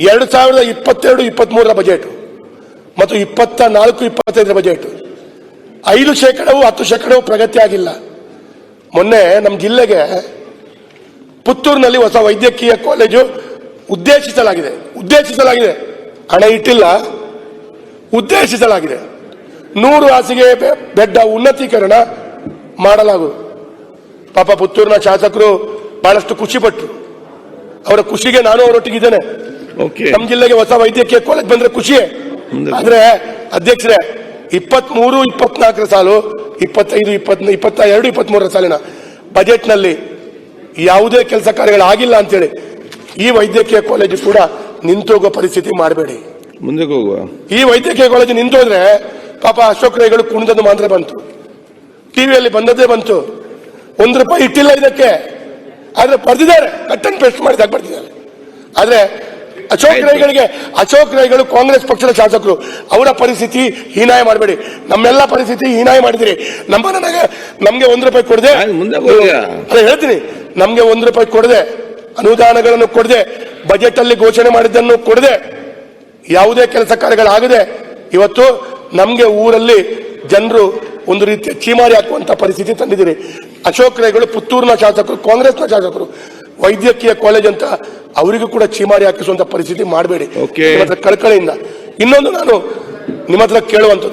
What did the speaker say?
ಎರಡು ಸಾವಿರದ ಇಪ್ಪತ್ತೆರಡು ಇಪ್ಪತ್ತ್ಮೂರರ ಬಜೆಟ್ ಮತ್ತು ಇಪ್ಪತ್ತ ನಾಲ್ಕು, ಇಪ್ಪತ್ತೈದರ ಬಜೆಟ್ ಐದು ಶೇಕಡವು ಹತ್ತು ಶೇಕಡವು ಪ್ರಗತಿ ಆಗಿಲ್ಲ. ಮೊನ್ನೆ ನಮ್ಮ ಜಿಲ್ಲೆಗೆ ಪುತ್ತೂರಿನಲ್ಲಿ ಹೊಸ ವೈದ್ಯಕೀಯ ಕಾಲೇಜು ಉದ್ದೇಶಿಸಲಾಗಿದೆ. ಉದ್ದೇಶಿಸಲಾಗಿದೆ. ಹಣ ಇಟ್ಟಿಲ್ಲ. ಉದ್ದೇಶಿಸಲಾಗಿದೆ. ನೂರು ಹಾಸಿಗೆ ಬೆಡ್ಡ ಉನ್ನತೀಕರಣ ಮಾಡಲಾಗುವುದು ಪಾಪ ಪುತ್ತೂರಿನ ಶಾಸಕರು ಬಹಳಷ್ಟು ಖುಷಿಪಟ್ಟರು ಅವರ ಖುಷಿಗೆ ನಾನು ಅವರೊಟ್ಟಿಗಿದ್ದೇನೆ. ನಮ್ಮ ಜಿಲ್ಲೆಗೆ ಹೊಸ ವೈದ್ಯಕೀಯ ಕಾಲೇಜ್ ಬಂದ್ರೆ ಖುಷಿ. ಅಂದ್ರೆ ಆದ್ರೆ ಅಧ್ಯಕ್ಷರೇ ಇಪ್ಪತ್ತ್ ಮೂರು ಇಪ್ಪತ್ನಾಲ್ಕರ ಸಾಲು ಇಪ್ಪತ್ತೈದು ಇಪ್ಪತ್ ಇಪ್ಪತ್ತ ಎರಡು ಇಪ್ಪತ್ತ್ ಮೂರರ ಸಾಲಿನ ಬಜೆಟ್ನಲ್ಲಿ ಯಾವುದೇ ಕೆಲಸ ಕಾರ್ಯಗಳಾಗಿಲ್ಲ ಅಂತೇಳಿ ಈ ವೈದ್ಯಕೀಯ ಕಾಲೇಜು ಕೂಡ ನಿಂತೋಗೋ ಪರಿಸ್ಥಿತಿ ಮಾಡಬೇಡಿ. ಮುಂದಕ್ಕೆ ಹೋಗುವ? ಈ ವೈದ್ಯಕೀಯ ಕಾಲೇಜು ನಿಂತೋದ್ರೆ ಪಾಪ ಅಶೋಕ್ ರೈಗಳು ಕುಣಿದದ್ದು ಮಾತ್ರ ಬಂತು. ಟಿವಿಯಲ್ಲಿ ಬಂದದ್ದೇ ಬಂತು. ಒಂದು ರೂಪಾಯಿ ಇಟ್ಟಿಲ್ಲ ಇದಕ್ಕೆ. ಆದ್ರೆ ಬರ್ದಿದ್ದಾರೆ. ಕಟ್ ಅಂಡ್ ಪೇಸ್ಟ್ ಮಾಡಿದಾಗ ಬರ್ದಿದ್ದಾರೆ. ಆದ್ರೆ ಅಶೋಕ್ ರೈಗಳಿಗೆ ಅಶೋಕ್ ರೈಗಳು ಕಾಂಗ್ರೆಸ್ ಪಕ್ಷದ ಶಾಸಕರು. ಅವರ ಪರಿಸ್ಥಿತಿ ಹೀನಾಯ ಮಾಡಬೇಡಿ. ನಮ್ಮೆಲ್ಲ ಪರಿಸ್ಥಿತಿ ಹೀನಾಯ ಮಾಡಿದಿರಿ. ನಮ್ಮ ನನಗೆ ನಮ್ಗೆ ಒಂದ್ ರೂಪಾಯಿ ಕೊಡದೆ. ಅಲ್ಲ ಹೇಳ್ತೀನಿ. ನಮ್ಗೆ ಒಂದ್ ರೂಪಾಯಿ ಕೊಡದೆ. ಅನುದಾನಗಳನ್ನು ಕೊಡದೆ. ಬಜೆಟ್ ಅಲ್ಲಿ ಘೋಷಣೆ ಮಾಡಿದ್ದನ್ನು ಕೊಡದೆ. ಯಾವುದೇ ಕೆಲಸ ಕಾರ್ಯಗಳಾಗದೆ ಇವತ್ತು ನಮ್ಗೆ ಊರಲ್ಲಿ ಜನರು ಒಂದು ರೀತಿಯ ಚೀಮಾರಿ ಹಾಕುವಂತ ಪರಿಸ್ಥಿತಿ ತಂದಿದ್ದೀರಿ. ಅಶೋಕ್ ರೈಗಳು ಪುತ್ತೂರಿನ ಶಾಸಕರು ಕಾಂಗ್ರೆಸ್ನ ಶಾಸಕರು ವೈದ್ಯಕೀಯ ಕಾಲೇಜ್ ಅಂತ ಅವರಿಗೂ ಕೂಡ ಚೀಮಾರಿ ಹಾಕಿಸುವಂತ ಪರಿಸ್ಥಿತಿ ಮಾಡಬೇಡಿ. ಕಳಕಳಿಯಿಂದ. ಇನ್ನೊಂದು ನಾನು ನಿಮ್ಮ ಹತ್ರ ಕೇಳುವಂಥದ್ದು.